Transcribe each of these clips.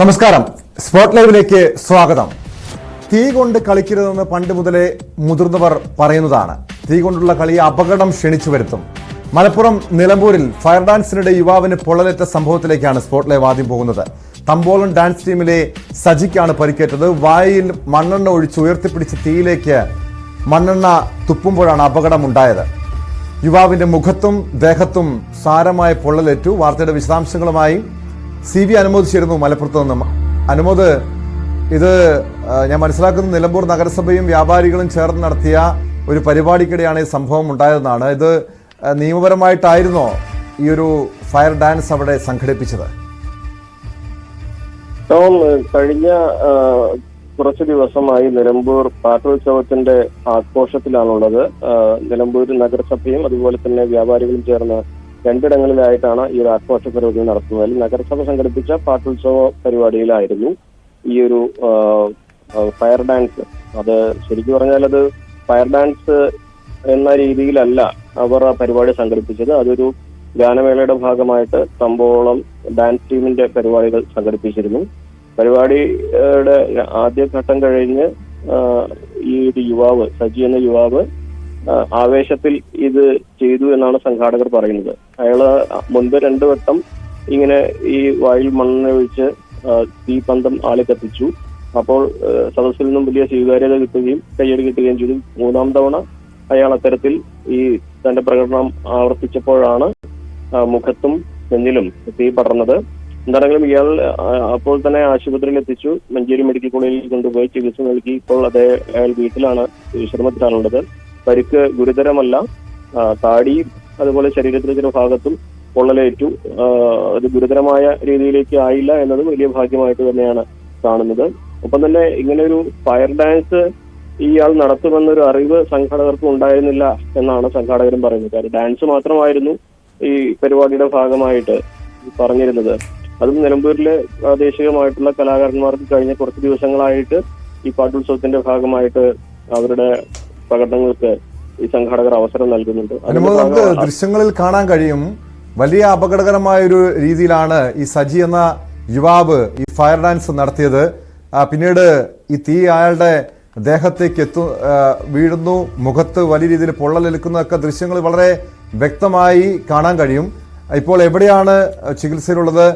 നമസ്കാരം. സ്പോട്ട് ലൈവിലേക്ക് സ്വാഗതം. തീ കൊണ്ട് കളിക്കരുതെന്ന് പണ്ട് മുതലേ മുതിർന്നവർ പറയുന്നതാണ്. തീ കൊണ്ടുള്ള കളി അപകടം ക്ഷണിച്ചു വരുത്തും. മലപ്പുറം നിലമ്പൂരിൽ ഫയർ ഡാൻസിനിടെ യുവാവിന് പൊള്ളലേറ്റ സംഭവത്തിലേക്കാണ് സ്പോട്ട് ലൈവ് ആദ്യം പോകുന്നത്. തമ്പോളൻ ഡാൻസ് ടീമിലെ സജിക്കാണ് പരിക്കേറ്റത്. വായിൽ മണ്ണെണ്ണ ഒഴിച്ച് ഉയർത്തിപ്പിടിച്ച് തീയിലേക്ക് മണ്ണെണ്ണ തുപ്പുമ്പോഴാണ് അപകടമുണ്ടായത്. യുവാവിന്റെ മുഖത്തും ദേഹത്തും സാരമായ പൊള്ളലേറ്റു. വാർത്തയുടെ വിശദാംശങ്ങളുമായി സി വി അനുമോദിച്ചിരുന്നു മലപ്പുറത്ത് നിന്നും. അനുമോദ് ഇത് ഞാൻ മനസ്സിലാക്കുന്നത് നിലമ്പൂർ നഗരസഭയും വ്യാപാരികളും ചേർന്ന് നടത്തിയ ഒരു പരിപാടിക്കിടെയാണ് ഈ സംഭവം ഉണ്ടായതെന്നാണ്. ഇത് നിയമപരമായിട്ടായിരുന്നോ ഈ ഒരു ഫയർ ഡാൻസ് അവിടെ സംഘടിപ്പിച്ചത്? കഴിഞ്ഞ കുറച്ച് ദിവസമായി നിലമ്പൂർ പാട്ടോത്സവത്തിന്റെ ആഘോഷത്തിലാണുള്ളത്. നിലമ്പൂർ നഗരസഭയും അതുപോലെ തന്നെ വ്യാപാരികളും ചേർന്ന് രണ്ടിടങ്ങളിലായിട്ടാണ് ഈ ഒരു ആഘോഷ പരിപാടി നടത്തുന്നത്. നഗരസഭ സംഘടിപ്പിച്ച പാട്ടോത്സവ പരിപാടിയിലായിരുന്നു ഈ ഒരു ഫയർ ഡാൻസ് അത് ശരിക്കും പറഞ്ഞാൽ അത് ഫയർ ഡാൻസ് എന്ന രീതിയിലല്ല അവർ ആ പരിപാടി സംഘടിപ്പിച്ചത്. അതൊരു ഗാനമേളയുടെ ഭാഗമായിട്ട് തമ്പോളം ഡാൻസ് ടീമിന്റെ പരിപാടികൾ സംഘടിപ്പിച്ചിരുന്നു. പരിപാടിയുടെ ആദ്യഘട്ടം കഴിഞ്ഞ് ഈ ഒരു യുവാവ് സജി എന്ന യുവാവ് ആവേശത്തിൽ ഇത് ചെയ്തു എന്നാണ് സംഘാടകർ പറയുന്നത്. അയാൾ മുൻപ് രണ്ടു വട്ടം ഇങ്ങനെ ഈ വായിൽ മണ്ണെണ്ണ ഒഴിച്ച് തീ പന്തം ആളെ കത്തിച്ചു. അപ്പോൾ സദസ്സിൽ നിന്നും വലിയ സ്വീകാര്യത കിട്ടുകയും കയ്യടി കിട്ടുകയും ചെയ്തു. മൂന്നാം തവണ അയാൾ അത്തരത്തിൽ ഈ തന്റെ പ്രകടനം ആവർത്തിച്ചപ്പോഴാണ് മുഖത്തും നെഞ്ഞിലും തീ പടർന്നത്. എന്താണെങ്കിലും ഇയാൾ അപ്പോൾ തന്നെ ആശുപത്രിയിൽ എത്തിച്ചു. മഞ്ചേരി മെഡിക്കൽ കോളേജിൽ കൊണ്ടുപോയി ചികിത്സ നൽകി. ഇപ്പോൾ അതേ അയാൾ വീട്ടിലാണ് വിശ്രമത്തിലാണുള്ളത് പരിക്ക് ഗുരുതരമല്ല. താടി അതുപോലെ ശരീരത്തിന്റെ ചില ഭാഗത്തും പൊള്ളലേറ്റു. അത് ഗുരുതരമായ രീതിയിലേക്ക് ആയില്ല എന്നത് വലിയ ഭാഗ്യമായിട്ട് തന്നെയാണ് കാണുന്നത്. ഒപ്പം തന്നെ ഇങ്ങനെ ഒരു ഫയർ ഡാൻസ് ഇയാൾ നടത്തുമെന്നൊരു അറിവ് സംഘാടകർക്ക് ഉണ്ടായിരുന്നില്ല എന്നാണ് സംഘാടകരും പറയുന്നത്. കാര്യം ഡാൻസ് മാത്രമായിരുന്നു ഈ പരിപാടിയുടെ ഭാഗമായിട്ട് പറഞ്ഞിരുന്നത്. അതും നിലമ്പൂരിലെ പ്രാദേശികമായിട്ടുള്ള കലാകാരന്മാർക്ക് കഴിഞ്ഞ കുറച്ച് ദിവസങ്ങളായിട്ട് ഈ പാട്ടുത്സവത്തിന്റെ ഭാഗമായിട്ട് അവരുടെ പ്രകടനങ്ങൾക്ക് ഈ സംഘാടകർ അവസരം നൽകുന്നുണ്ട്. അനുമോദ് നമുക്ക് ദൃശ്യങ്ങളിൽ കാണാൻ കഴിയും. വലിയ അപകടകരമായ ഒരു രീതിയിലാണ് ഈ സജി എന്ന യുവാവ് ഈ ഫയർ ഡാൻസ് നടത്തിയത്. പിന്നീട് ഈ തീ അയാളുടെ ദേഹത്തേക്ക് എത്തു വീഴുന്നു. മുഖത്ത് വലിയ രീതിയിൽ പൊള്ളലേൽക്കുന്നതൊക്കെ ദൃശ്യങ്ങൾ വളരെ വ്യക്തമായി കാണാൻ കഴിയും. ഇപ്പോൾ എവിടെയാണ് ചികിത്സയിലുള്ളത്?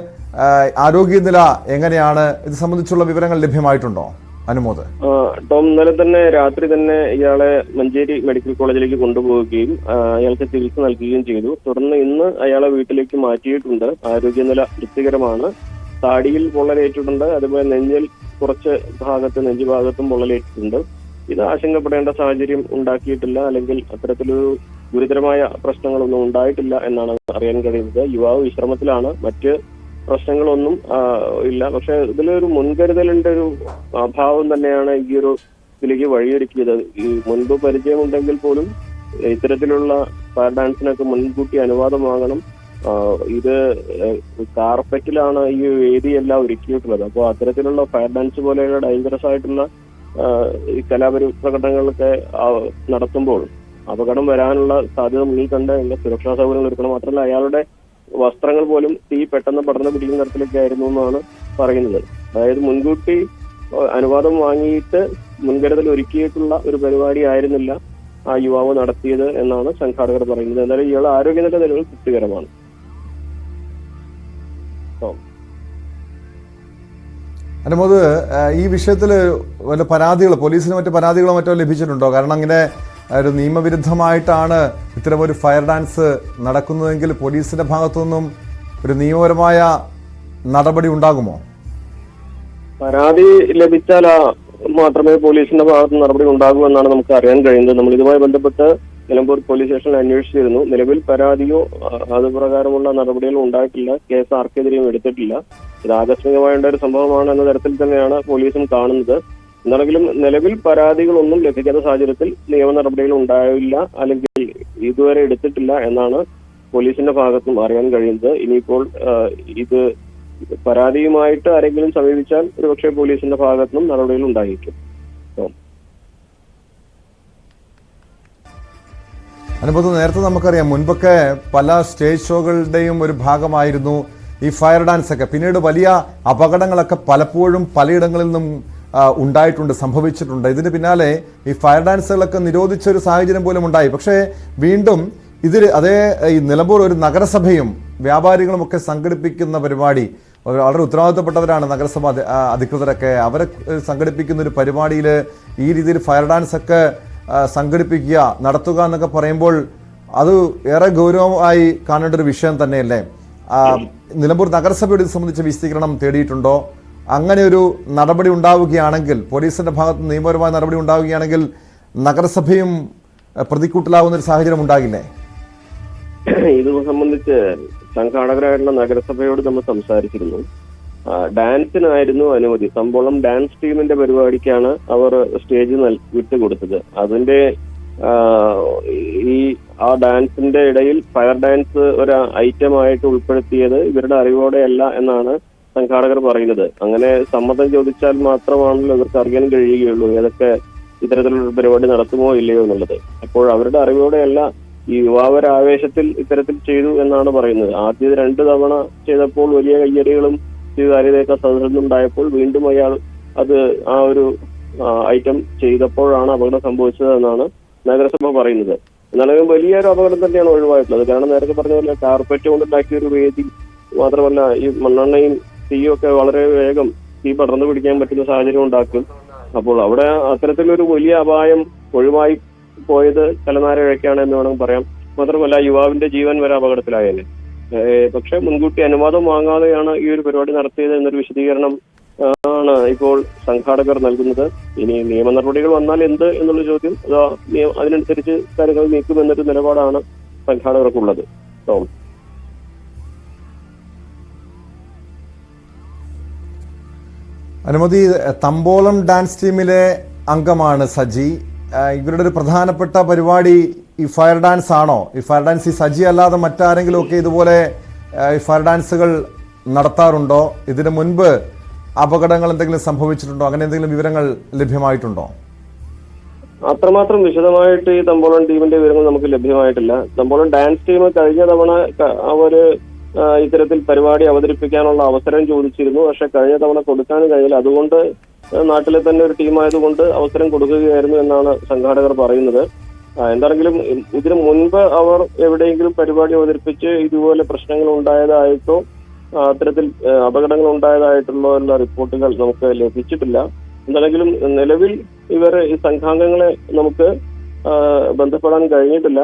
ആരോഗ്യനില എങ്ങനെയാണ്? ഇത് സംബന്ധിച്ചുള്ള വിവരങ്ങൾ ലഭ്യമായിട്ടുണ്ടോ? അനുമോദ് ടോം ഇന്നലെ തന്നെ രാത്രി തന്നെ ഇയാളെ മഞ്ചേരി മെഡിക്കൽ കോളേജിലേക്ക് കൊണ്ടുപോവുകയും അയാൾക്ക് ചികിത്സ നൽകുകയും ചെയ്തു. തുടർന്ന് ഇന്ന് അയാളെ വീട്ടിലേക്ക് മാറ്റിയിട്ടുണ്ട്. ആരോഗ്യനില തൃപ്തികരമാണ്. താടിയിൽ പൊള്ളലേറ്റിട്ടുണ്ട്. അതുപോലെ നെഞ്ചിൽ കുറച്ച് ഭാഗത്ത് നെഞ്ചു ഭാഗത്തും പൊള്ളലേറ്റിട്ടുണ്ട്. ഇത് ആശങ്കപ്പെടേണ്ട സാഹചര്യം ഉണ്ടാക്കിയിട്ടില്ല. അല്ലെങ്കിൽ അത്തരത്തിലൊരു ഗുരുതരമായ പ്രശ്നങ്ങളൊന്നും ഉണ്ടായിട്ടില്ല എന്നാണ് അറിയാൻ കഴിയുന്നത്. യുവാവ് വിശ്രമത്തിലാണ്. മറ്റ് പ്രശ്നങ്ങളൊന്നും ഇല്ല. പക്ഷെ ഇതിലൊരു മുൻകരുതലിന്റെ ഒരു അഭാവം തന്നെയാണ് ഈ ഒരു ഇതിലേക്ക് വഴിയൊരുക്കിയത്. ഈ മുൻപ് പരിചയമുണ്ടെങ്കിൽ പോലും ഇത്തരത്തിലുള്ള ഫയർ ഡാൻസിനൊക്കെ മുൻകൂട്ടി അനുവാദം വാങ്ങണം. ഇത് കാർപ്പറ്റിലാണ് ഈ വേദിയെല്ലാം ഒരുക്കിയിട്ടുള്ളത്. അപ്പോൾ അത്തരത്തിലുള്ള ഫയർ ഡാൻസ് പോലെയുള്ള ഡേഞ്ചറസ് ആയിട്ടുള്ള ഈ കലാപരി പ്രകടനങ്ങളൊക്കെ നടത്തുമ്പോൾ അപകടം വരാനുള്ള സാധ്യത മുന്നിൽ കണ്ട് അതിന്റെ സുരക്ഷാ സൗകര്യങ്ങൾ ഒരുക്കണം. മാത്രമല്ല അയാളുടെ വസ്ത്രങ്ങൾ പോലും തീ പെട്ടെന്ന് പടർന്ന് പിടിക്കുന്ന തരത്തിലൊക്കെ ആയിരുന്നു എന്നാണ് പറയുന്നത്. അതായത് മുൻകൂട്ടി അനുവാദം വാങ്ങിയിട്ട് മുൻകരുതൽ ഒരുക്കിയിട്ടുള്ള ഒരു പരിപാടി ആയിരുന്നില്ല ആ യുവാവ് നടത്തിയത് എന്നാണ് സംഘാടകർ പറയുന്നത്. എന്തായാലും ഇയാളുടെ ആരോഗ്യനില നിലവിൽ തൃപ്തികരമാണ്. അനുമോദ് ഈ വിഷയത്തിൽ വല്ല പരാതികൾ പോലീസിന് മറ്റു പരാതികളോ മറ്റോ ലഭിച്ചിട്ടുണ്ടോ? കാരണം ഇങ്ങനെ ഒരു നിയമവിരുദ്ധമായിട്ടാണ് ഇത്തരമൊരു ഫയർ ഡാൻസ് നടക്കുന്നതെങ്കിൽ പോലീസിന്റെ ഭാഗത്തുനിന്നും ഒരു നിയമപരമായ നടപടി ഉണ്ടാകുമോ? പരാതി ലഭിച്ചാൽ മാത്രമേ പോലീസിന്റെ ഭാഗത്ത് നടപടി ഉണ്ടാകൂ എന്നാണ് നമുക്ക് അറിയാൻ കഴിയുന്നത്. നമ്മൾ ഇതുമായി ബന്ധപ്പെട്ട് നിലമ്പൂർ പോലീസ് സ്റ്റേഷനിൽ അന്വേഷിച്ചിരുന്നു. നിലവിൽ പരാതിയോ അതുപ്രകാരമുള്ള അത് പ്രകാരമുള്ള നടപടികളോ ഉണ്ടായിട്ടില്ല. കേസ് ആർക്കെതിരെയും എടുത്തിട്ടില്ല. ഇത് ആകസ്മികമായുള്ള ഒരു സംഭവമാണ് എന്ന തരത്തിൽ തന്നെയാണ് പോലീസും കാണുന്നത്. എന്നാണെങ്കിലും നിലവിൽ പരാതികളൊന്നും ലഭിക്കാത്ത സാഹചര്യത്തിൽ നിയമ നടപടികൾ ഉണ്ടായില്ല അല്ലെങ്കിൽ ഇതുവരെ എടുത്തിട്ടില്ല എന്നാണ് പോലീസിന്റെ ഭാഗത്തും അറിയാൻ കഴിയുന്നത്. ഇനിയിപ്പോൾ ഇത് പരാതിയുമായിട്ട് ആരെങ്കിലും സമീപിച്ചാൽ ഒരുപക്ഷെ പോലീസിന്റെ ഭാഗത്തുനിന്നും നടപടികൾ ഉണ്ടായിരിക്കും. അനുമോദ് നേരത്തെ നമുക്കറിയാം മുൻപൊക്കെ പല സ്റ്റേജ് ഷോകളുടെയും ഒരു ഭാഗമായിരുന്നു ഈ ഫയർ ഡാൻസ് ഒക്കെ പിന്നീട് വലിയ അപകടങ്ങളൊക്കെ പലപ്പോഴും പലയിടങ്ങളിൽ നിന്നും ഉണ്ടായിട്ടുണ്ട് സംഭവിച്ചിട്ടുണ്ട്. ഇതിന് പിന്നാലെ ഈ ഫയർ ഡാൻസുകളൊക്കെ നിരോധിച്ച ഒരു സാഹചര്യം പോലും ഉണ്ടായി. പക്ഷേ വീണ്ടും ഇതിൽ അതേ ഈ നിലമ്പൂർ ഒരു നഗരസഭയും വ്യാപാരികളും ഒക്കെ സംഘടിപ്പിക്കുന്ന പരിപാടി വളരെ ഉത്തരവാദിത്തപ്പെട്ടവരാണ് നഗരസഭ അധികൃതരൊക്കെ. അവരെ സംഘടിപ്പിക്കുന്ന ഒരു പരിപാടിയിൽ ഈ രീതിയിൽ ഫയർ ഡാൻസ് ഒക്കെ സംഘടിപ്പിക്കുക നടത്തുക എന്നൊക്കെ പറയുമ്പോൾ അത് ഏറെ ഗൗരവമായി കാണേണ്ട ഒരു വിഷയം തന്നെയല്ലേ? നിലമ്പൂർ നഗരസഭയുടെ ഇത് സംബന്ധിച്ച വിശദീകരണം തേടിയിട്ടുണ്ടോ? അങ്ങനെ ഒരു നടപടി ഉണ്ടാവുകയാണെങ്കിൽ പോലീസിന്റെ ഭാഗത്ത് നിയമപരമായ നടപടി ഉണ്ടാവുകയാണെങ്കിൽ നഗരസഭയും പ്രതിക്കൂട്ടിലാവുന്ന ഒരു സാഹചര്യം ഉണ്ടാകില്ലേ? ഇത് സംബന്ധിച്ച് സംഘാടകരായിട്ടുള്ള നഗരസഭയോട് നമ്മൾ സംസാരിച്ചിരുന്നു. ഡാൻസിനായിരുന്നു അനുമതി. സംഭവം ഡാൻസ് ടീമിന്റെ പരിപാടിക്കാണ് അവർ സ്റ്റേജ് വിട്ടുകൊടുത്തത്. അതിന്റെ ഈ ആ ഡാൻസിന്റെ ഇടയിൽ ഫയർ ഡാൻസ് ഒരു ഐറ്റമായിട്ട് ഉൾപ്പെടുത്തിയത് ഇവരുടെ അറിവോടെയല്ല എന്നാണ് സംഘാടകർ പറയുന്നത്. അങ്ങനെ സമ്മതം ചോദിച്ചാൽ മാത്രമാണല്ലോ ഇവർക്ക് അറിയാൻ കഴിയുകയുള്ളൂ ഏതൊക്കെ ഇത്തരത്തിലുള്ള പരിപാടി നടത്തുമോ ഇല്ലയോ എന്നുള്ളത്. അപ്പോൾ അവരുടെ അറിവോടെയല്ല ഈ യുവാവരാവേശത്തിൽ ഇത്തരത്തിൽ ചെയ്തു എന്നാണ് പറയുന്നത്. ആദ്യം രണ്ട് തവണ ചെയ്തപ്പോൾ വലിയ കയ്യടികളും സ്വീകാര്യതയൊക്കെ സദസ്സിലുണ്ടായപ്പോൾ വീണ്ടും അയാൾ അത് ആ ഒരു ഐറ്റം ചെയ്തപ്പോഴാണ് അപകടം സംഭവിച്ചത് എന്നാണ് നഗരസഭ പറയുന്നത്. എന്നാലും വലിയൊരു അപകടം തന്നെയാണ് ഒഴിവായിട്ടുള്ളത്. കാരണം നേരത്തെ പറഞ്ഞ പോലെ കാർപ്പറ്റ് കൊണ്ടുണ്ടാക്കിയ ഒരു വേദി മാത്രമല്ല ഈ മണ്ണെണ്ണയും തീയും ഒക്കെ വളരെ വേഗം തീ പടർന്നു പിടിക്കാൻ പറ്റുന്ന സാഹചര്യം ഉണ്ടാക്കും. അപ്പോൾ അവിടെ അത്തരത്തിലൊരു വലിയ അപായം ഒഴിവായി പോയത് തലനാരിഴയ്ക്കാണ് എന്ന് വേണമെങ്കിൽ പറയാം. മാത്രമല്ല യുവാവിന്റെ ജീവൻ വരെ അപകടത്തിലായേനെ. പക്ഷെ മുൻകൂട്ടി അനുവാദം വാങ്ങാതെയാണ് ഈ ഒരു പരിപാടി നടത്തിയത് എന്നൊരു വിശദീകരണം ആണ് ഇപ്പോൾ സംഘാടകർ നൽകുന്നത്. ഇനി നിയമ നടപടികൾ വന്നാൽ എന്ത് എന്നുള്ള ചോദ്യം അതാ അതിനനുസരിച്ച് കാര്യങ്ങൾ നീക്കുമെന്നൊരു നിലപാടാണ് സംഘാടകർക്കുള്ളത്. ടോം. അനുമതി തമ്പോളം ഡാൻസ് ടീമിലെ അംഗമാണ് സജി. ഇവരുടെ ഒരു പ്രധാനപ്പെട്ട പരിപാടി ഈ ഫയർ ഡാൻസ് ആണോ? ഈ ഫയർ ഡാൻസ് ഈ സജി അല്ലാതെ മറ്റാരെങ്കിലും ഒക്കെ ഇതുപോലെ ഈ ഫയർ ഡാൻസുകൾ നടത്താറുണ്ടോ? ഇതിനു മുൻപ് അപകടങ്ങൾ എന്തെങ്കിലും സംഭവിച്ചിട്ടുണ്ടോ? അങ്ങനെ എന്തെങ്കിലും വിവരങ്ങൾ ലഭ്യമായിട്ടുണ്ടോ? അത്രമാത്രം വിശദമായിട്ട് ഈ തമ്പോളം ടീമിന്റെ വിവരങ്ങൾ നമുക്ക് ലഭ്യമായിട്ടില്ല. തമ്പോളം ഡാൻസ് ടീം കഴിഞ്ഞ തവണ അവർ ഇത്തരത്തിൽ പരിപാടി അവതരിപ്പിക്കാനുള്ള അവസരം ചോദിച്ചിരുന്നു. പക്ഷെ കഴിഞ്ഞ തവണ കൊടുക്കാൻ കഴിയില്ല അതുകൊണ്ട് നാട്ടിലെ തന്നെ ഒരു ടീമായതുകൊണ്ട് അവസരം കൊടുക്കുകയായിരുന്നു എന്നാണ് സംഘാടകർ പറയുന്നത്. എന്താണെങ്കിലും ഇതിനു മുൻപ് അവർ എവിടെയെങ്കിലും പരിപാടി അവതരിപ്പിച്ച് ഇതുപോലെ പ്രശ്നങ്ങൾ ഉണ്ടായതായിട്ടോ അത്തരത്തിൽ അപകടങ്ങൾ ഉണ്ടായതായിട്ടുള്ള റിപ്പോർട്ടുകൾ നമുക്ക് ലഭിച്ചിട്ടില്ല. എന്താണെങ്കിലും നിലവിൽ ഇവർ ഈ സംഘാംഗങ്ങളെ നമുക്ക് ബന്ധപ്പെടാൻ കഴിഞ്ഞിട്ടില്ല.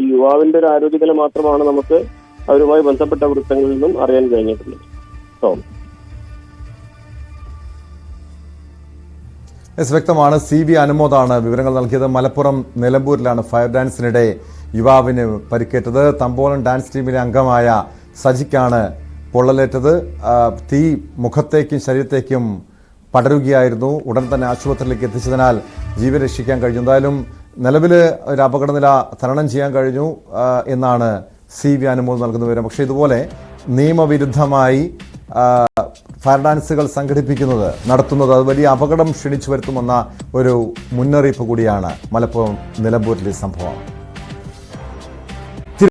ഈ യുവാവിന്റെ ഒരു ആരോഗ്യനില മാത്രമാണ് നമുക്ക് അവരുമായി ബന്ധപ്പെട്ട വൃത്തങ്ങളിൽ നിന്നും അറിയാൻ കഴിഞ്ഞിട്ടുണ്ട് സോ എസ് വ്യക്തമാണ്. സി വി അനുമോദാണ് വിവരങ്ങൾ നൽകിയത്. മലപ്പുറം നിലമ്പൂരിലാണ് ഫയർ ഡാൻസിനിടെ യുവാവിന് പരിക്കേറ്റത്. തമ്പോലൻ ഡാൻസ് ടീമിലെ അംഗമായ സജിക്കാണ് പൊള്ളലേറ്റത്. തീ മുഖത്തേക്കും ശരീരത്തേക്കും പടരുകയായിരുന്നു. ഉടൻ തന്നെ ആശുപത്രിയിലേക്ക് എത്തിച്ചതിനാൽ ജീവൻ രക്ഷിക്കാൻ കഴിഞ്ഞു. എന്തായാലും നിലവിൽ ഒരു അപകടനില തരണം ചെയ്യാൻ കഴിഞ്ഞു എന്നാണ് സി വി അനുമോദ് നൽകുന്ന വിവരം പക്ഷേ ഇതുപോലെ നിയമവിരുദ്ധമായി ഫയർഡാൻസുകൾ ഫയർ ഡാൻസുകൾ സംഘടിപ്പിക്കുന്നത് നടത്തുന്നത് അത് വലിയ അപകടം ക്ഷണിച്ചു വരുത്തുമെന്ന ഒരു മുന്നറിയിപ്പ് കൂടിയാണ് മലപ്പുറം നിലമ്പൂരിലെ സംഭവം.